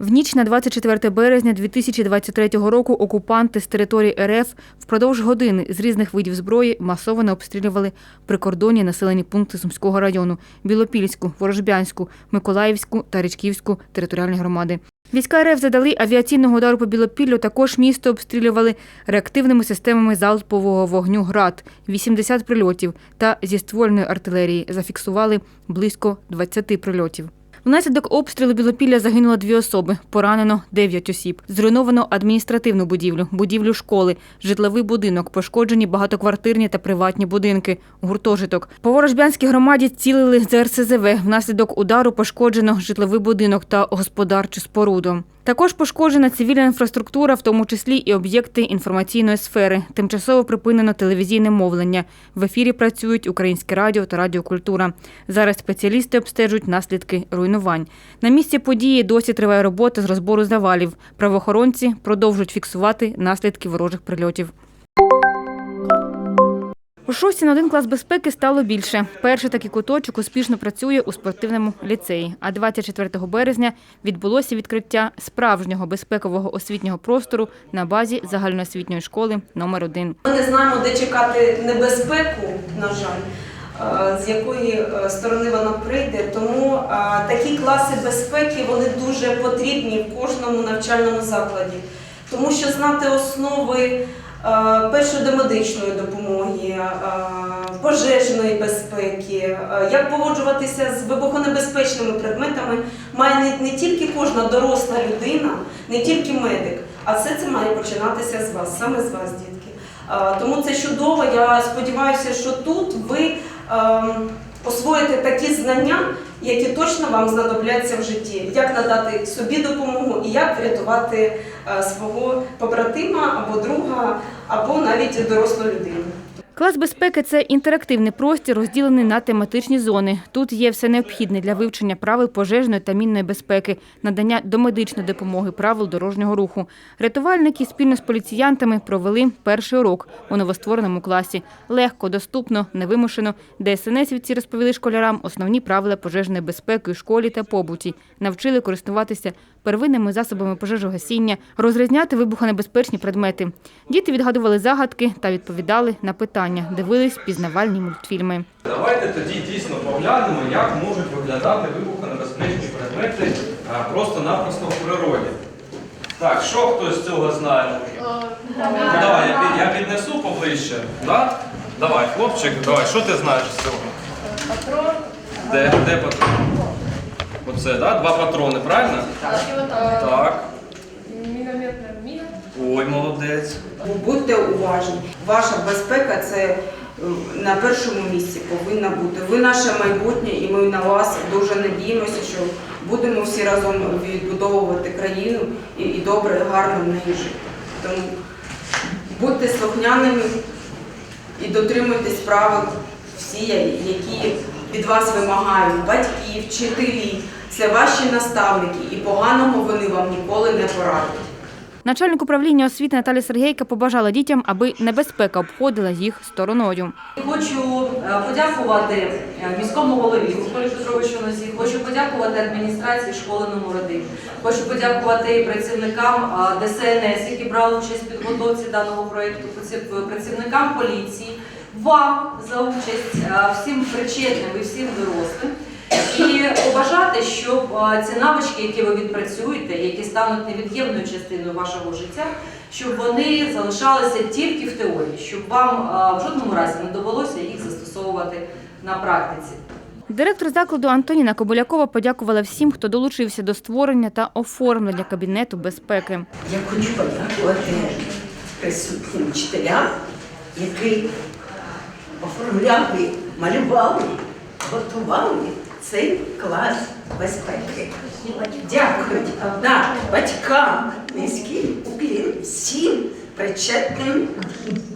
В ніч на 24 березня 2023 року окупанти з території РФ впродовж години з різних видів зброї масово обстрілювали прикордонні населені пункти Сумського району – Білопільську, Ворожбянську, Миколаївську та Річківську територіальні громади. Війська РФ задали авіаційного удару по Білопіллю, також місто обстрілювали реактивними системами залпового вогню «Град» – 80 прильотів та зі ствольної артилерії зафіксували близько 20 прильотів. Внаслідок обстрілу Білопілля загинуло дві особи, поранено дев'ять осіб. Зруйновано адміністративну будівлю, будівлю школи, житловий будинок, пошкоджені багатоквартирні та приватні будинки, гуртожиток. По Ворожбянській громаді цілили з РСЗВ. Внаслідок удару пошкоджено житловий будинок та господарчу споруду. Також пошкоджена цивільна інфраструктура, в тому числі і об'єкти інформаційної сфери. Тимчасово припинено телевізійне мовлення. В ефірі працюють українське радіо та радіокультура. Зараз спеціалісти обстежують наслідки руйнувань. На місці події досі триває робота з розбору завалів. Правоохоронці продовжують фіксувати наслідки ворожих прильотів. У шості на один клас безпеки стало більше. Перший такий куточок успішно працює у спортивному ліцеї. А 24 березня відбулося відкриття справжнього безпекового освітнього простору на базі загальноосвітньої школи номер 1 Ми не знаємо, де чекати небезпеку, на жаль, е, з якої е, сторони вона прийде. Тому е, такі класи безпеки вони дуже потрібні в кожному навчальному закладі, тому що знати основи першої домедичної допомоги, е, пожежної безпеки, е, як поводжуватися з вибухонебезпечними предметами, має не, тільки кожна доросла людина, не тільки медик, а все це має починатися з вас, саме з вас, дітки. Е, Тому це чудово. Я сподіваюся, що тут ви ем, освоїте такі знання, які точно вам знадобляться в житті. Як надати собі допомогу і як врятувати е, свого побратима або друга, або навіть дорослу людину. Клас безпеки це інтерактивний простір, розділений на тематичні зони. Тут є все необхідне для вивчення правил пожежної та мінної безпеки, надання домедичної допомоги, правил дорожнього руху. Рятувальники спільно з поліціянтами провели перший урок у новоствореному класі. Легко, доступно, невимушено. ДСНСівці розповіли школярам основні правила пожежної безпеки у школі та побуті. Навчили користуватися первинними засобами пожежогасіння, розрізняти вибухонебезпечні предмети. Діти відгадували загадки та відповідали на питання, дивились пізнавальні мультфільми. Давайте тоді дійсно поглянемо, як можуть виглядати вибухонебезпечні предмети просто-напросто в природі. Так, що хтось з цього знає? Ну, давай, я, під- я піднесу поближче. Да? Давай, хлопчик, давай, що ти знаєш з цього? Патрон. Де, де патрон? Оце, да? Два патрони, правильно? Так. Мінометна міна. Ой, молодець. Будьте уважні. Ваша безпека це е, на першому місці повинна бути. Ви наше майбутнє, і ми на вас дуже надіємося, що будемо всі разом відбудовувати країну і, і добре, гарно в неї жити. Тому будьте слухняними і дотримуйтесь правил всі, які від вас вимагають батьки, вчителі. Це ваші наставники, і поганого вони вам ніколи не порадять. Начальник управління освіти Наталя Сергійка побажала дітям, аби небезпека обходила їх стороною. Хочу е, подякувати е, міському голові Миколі Петровичу хочу подякувати адміністрації школи номер 1 Хочу подякувати працівникам е, ДСНС, які брали участь в підготовці даного проєкту, праці- працівникам поліції, вам за участь, всім причетним і всім дорослим. І побажати, щоб е, ці навички, які ви відпрацюєте, які стануть невід'ємною частиною вашого життя, щоб вони залишалися тільки в теорії, щоб вам е, в жодному разі не довелося їх застосовувати на практиці. Директор закладу Антоніна Кобулякова подякувала всім, хто долучився до створення та оформлення кабінету безпеки. Я хочу подякувати присутнім вчителям, які оформляли, малювали, готували цей клас безпеки. Дякують да, батькам, низький уклін всім причетним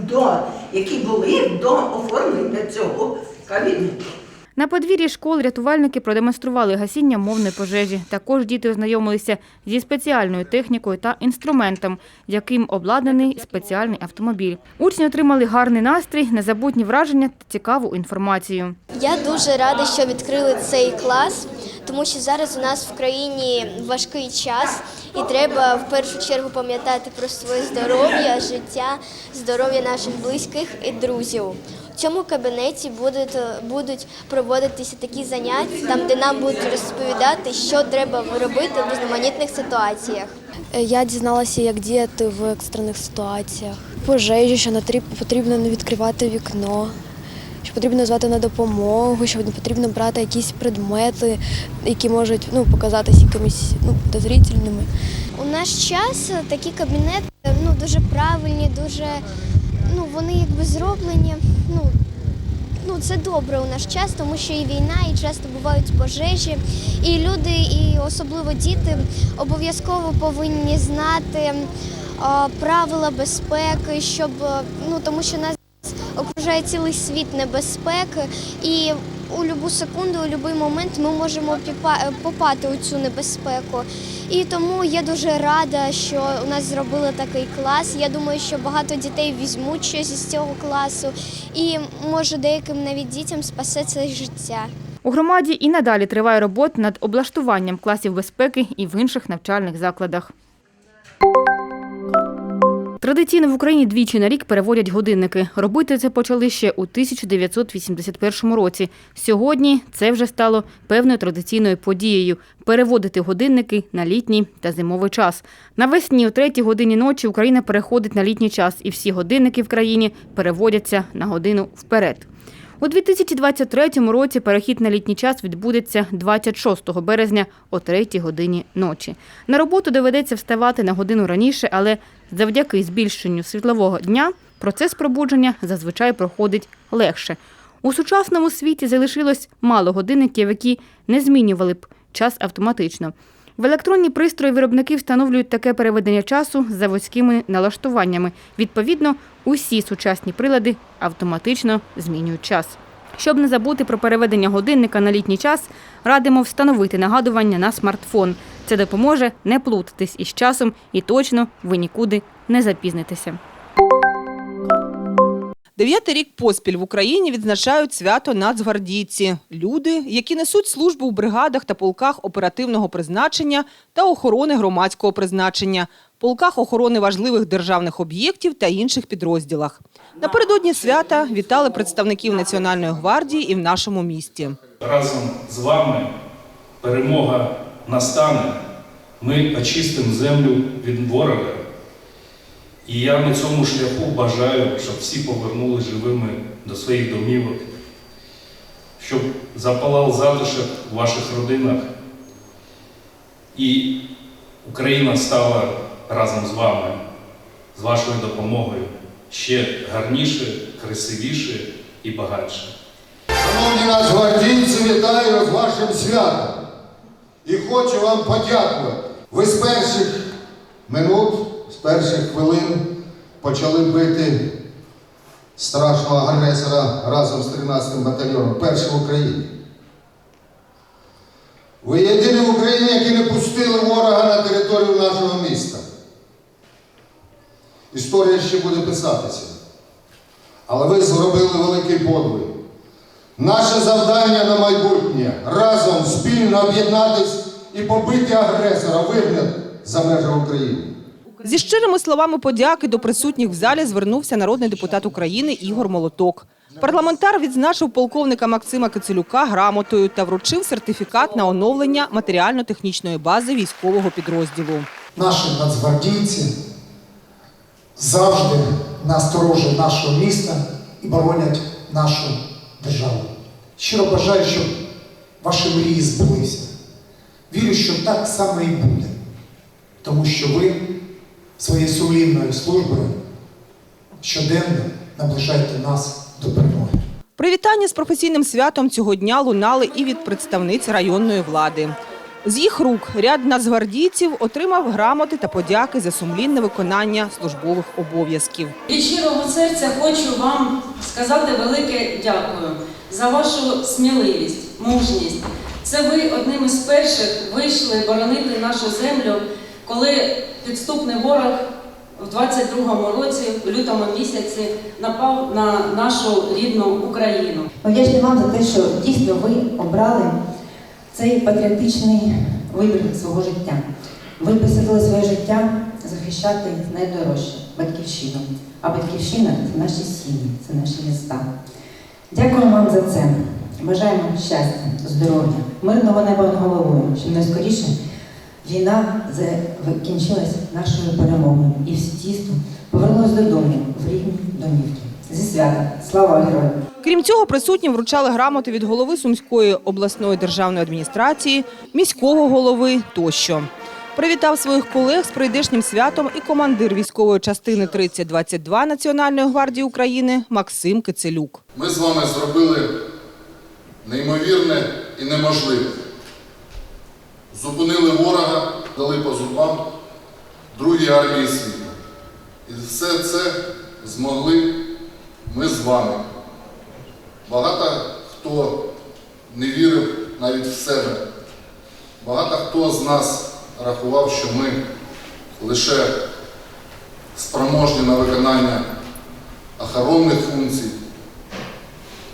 до, які були до оформлення цього кабінету. На подвір'ї школ рятувальники продемонстрували гасіння мовної пожежі. Також діти ознайомилися зі спеціальною технікою та інструментом, яким обладнаний спеціальний автомобіль. Учні отримали гарний настрій, незабутні враження та цікаву інформацію. Я дуже рада, що відкрили цей клас, тому що зараз у нас в країні важкий час, і треба в першу чергу пам'ятати про своє здоров'я, життя, здоров'я наших близьких і друзів. В цьому кабінеті будуть, будуть проводитися такі заняття, там де нам будуть розповідати, що треба робити в різноманітних ситуаціях. Я дізналася, як діяти в екстрених ситуаціях. Пожежі, що потрібно не відкривати вікно, що потрібно звати на допомогу, що не потрібно брати якісь предмети, які можуть ну, показатися якимись ну, підозрительними. У наш час такі кабінети ну, дуже правильні, дуже ну, вони якби зроблені. Ну, ну, це добре у наш час, тому що і війна, і часто бувають пожежі. І люди, і особливо діти, обов'язково повинні знати а, правила безпеки, щоб ну тому що нас окружає цілий світ небезпеки, і у будь-яку секунду, у будь-який момент ми можемо попати у цю небезпеку. І тому я дуже рада, що у нас зробили такий клас. Я думаю, що багато дітей візьмуть щось із цього класу, і може деяким навіть дітям спасе це життя. У громаді і надалі триває робота над облаштуванням класів безпеки і в інших навчальних закладах. Традиційно в Україні двічі на рік переводять годинники. Робити це почали ще у 1981 році. Сьогодні це вже стало певною традиційною подією переводити годинники на літній та зимовий час. Навесні о третій годині ночі Україна переходить на літній час, і всі годинники в країні переводяться на годину вперед. У 2023 році перехід на літній час відбудеться 26 березня о 3 годині ночі. На роботу доведеться вставати на годину раніше, але завдяки збільшенню світлового дня процес пробудження зазвичай проходить легше. У сучасному світі залишилось мало годинників, які не змінювали б час автоматично. В електронні пристрої виробники встановлюють таке переведення часу з заводськими налаштуваннями. Відповідно, усі сучасні прилади автоматично змінюють час. Щоб не забути про переведення годинника на літній час, радимо встановити нагадування на смартфон. Це допоможе не плутатись із часом і точно ви нікуди не запізнитеся. Дев'ятий рік поспіль в Україні відзначають свято нацгвардійці – люди, які несуть службу в бригадах та полках оперативного призначення та охорони громадського призначення, полках охорони важливих державних об'єктів та інших підрозділах. Напередодні свята вітали представників Національної гвардії і в нашому місті. разом з вами перемога настане. Ми очистимо землю від ворога. І я на цьому шляху бажаю, щоб всі повернули живими до своїх домівок, щоб запалав затишок у ваших родинах. І Україна стала разом з вами, з вашою допомогою ще гарніше, красивіше і багатше. Шановні нацгвардійці, вітаю з вашим святом. І хочу вам подякувати. Ви з перших минут, з перших хвилин почали бити страшного агресора разом з 13-м батальйоном, перший в Україні. Ви єдині в Україні, які не пустили ворога на територію нашого міста. Історія ще буде писатися. Але ви зробили великий подвиг. Наше завдання на майбутнє разом спільно об'єднатись і побити агресора, вигнати за межі України. Зі щирими словами подяки до присутніх в залі звернувся народний депутат України Ігор Молоток. Парламентар відзначив полковника Максима Кицелюка грамотою та вручив сертифікат на оновлення матеріально-технічної бази військового підрозділу. Наші нацгвардійці завжди на сторожі нашого міста і боронять нашу державу. Щиро бажаю, щоб ваші мрії збулися. Вірю, що так само і буде, тому що ви своєю сумлінною службою щоденно наближаєте нас до перемоги. Привітання з професійним святом цього дня лунали і від представниць районної влади. З їх рук ряд нацгвардійців отримав грамоти та подяки за сумлінне виконання службових обов'язків. Від щирого серця хочу вам сказати велике дякую за вашу сміливість, мужність. Це ви одним із перших вийшли боронити нашу землю, коли підступний ворог в 22-му році, в лютому місяці, напав на нашу рідну Україну. Вдячні вам за те, що дійсно ви обрали Це є патріотичний вибір свого життя. Ви посвятили своє життя захищати найдорожче батьківщину. А батьківщина це наші сім'ї, це наші міста. Дякуємо вам за це. Бажаємо щастя, здоров'я, мирного неба над головою, щоб найскоріше війна закінчилась нашою перемогою і всі дійсно повернулись додому в рідні домівки. Зі свята! Слава героям! Крім цього, присутнім вручали грамоти від голови Сумської обласної державної адміністрації, міського голови тощо. Привітав своїх колег з прийдешнім святом і командир військової частини 3022 Національної гвардії України Максим Кицелюк. Ми з вами зробили неймовірне і неможливе. Зупинили ворога, дали по зубам другій армії світу. І все це змогли ми з вами. Багато хто не вірив навіть в себе. Багато хто з нас рахував, що ми лише спроможні на виконання охоронних функцій.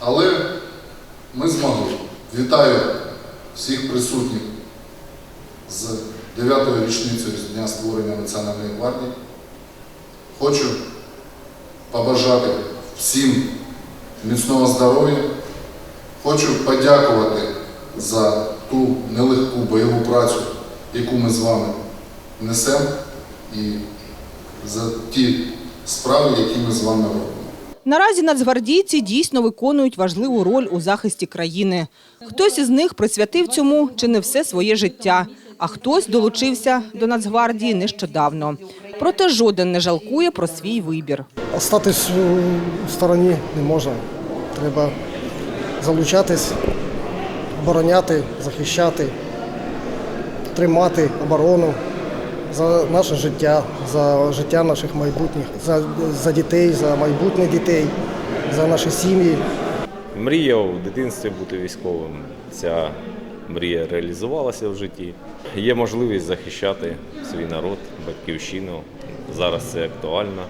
Але ми змогли. Вітаю всіх присутніх з 9-ю річницею з дня створення Національної гвардії. Хочу побажати всім міцного здоров'я. Хочу подякувати за ту нелегку бойову працю, яку ми з вами несемо, і за ті справи, які ми з вами робимо. Наразі нацгвардійці дійсно виконують важливу роль у захисті країни. Хтось із них присвятив цьому чи не все своє життя, а хтось долучився до Нацгвардії нещодавно. Проте жоден не жалкує про свій вибір. Остатись у стороні не можна. Треба залучатись, обороняти, захищати, тримати оборону за наше життя, за життя наших майбутніх, за, за дітей, за майбутнє дітей, за наші сім'ї. Мріяв в дитинстві бути військовим. Ця мрія реалізувалася в житті. Є можливість захищати свій народ, батьківщину. Зараз це актуально.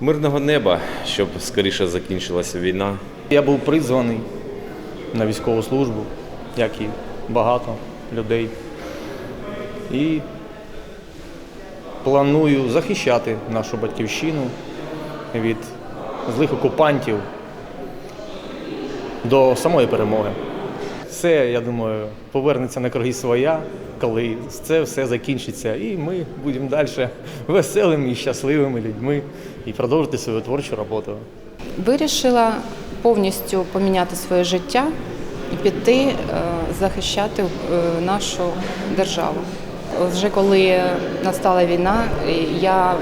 Мирного неба, щоб скоріше закінчилася війна. Я був призваний на військову службу, як і багато людей. І планую захищати нашу батьківщину від злих окупантів до самої перемоги. Все, я думаю, повернеться на круги своя, коли це все закінчиться, і ми будемо далі веселими і щасливими людьми і продовжити свою творчу роботу. Вирішила повністю поміняти своє життя і піти е, захищати е, нашу державу. Вже коли настала війна, я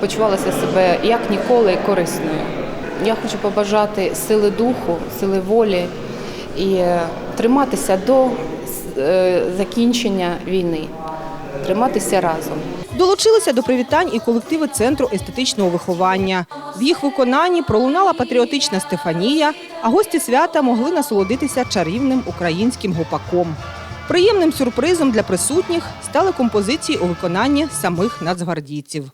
почувалася себе як ніколи корисною. Я хочу побажати сили духу, сили волі і триматися до е, закінчення війни, триматися разом. Долучилися до привітань і колективи Центру естетичного виховання. В їх виконанні пролунала патріотична Стефанія, а гості свята могли насолодитися чарівним українським гопаком. Приємним сюрпризом для присутніх стали композиції у виконанні самих нацгвардійців.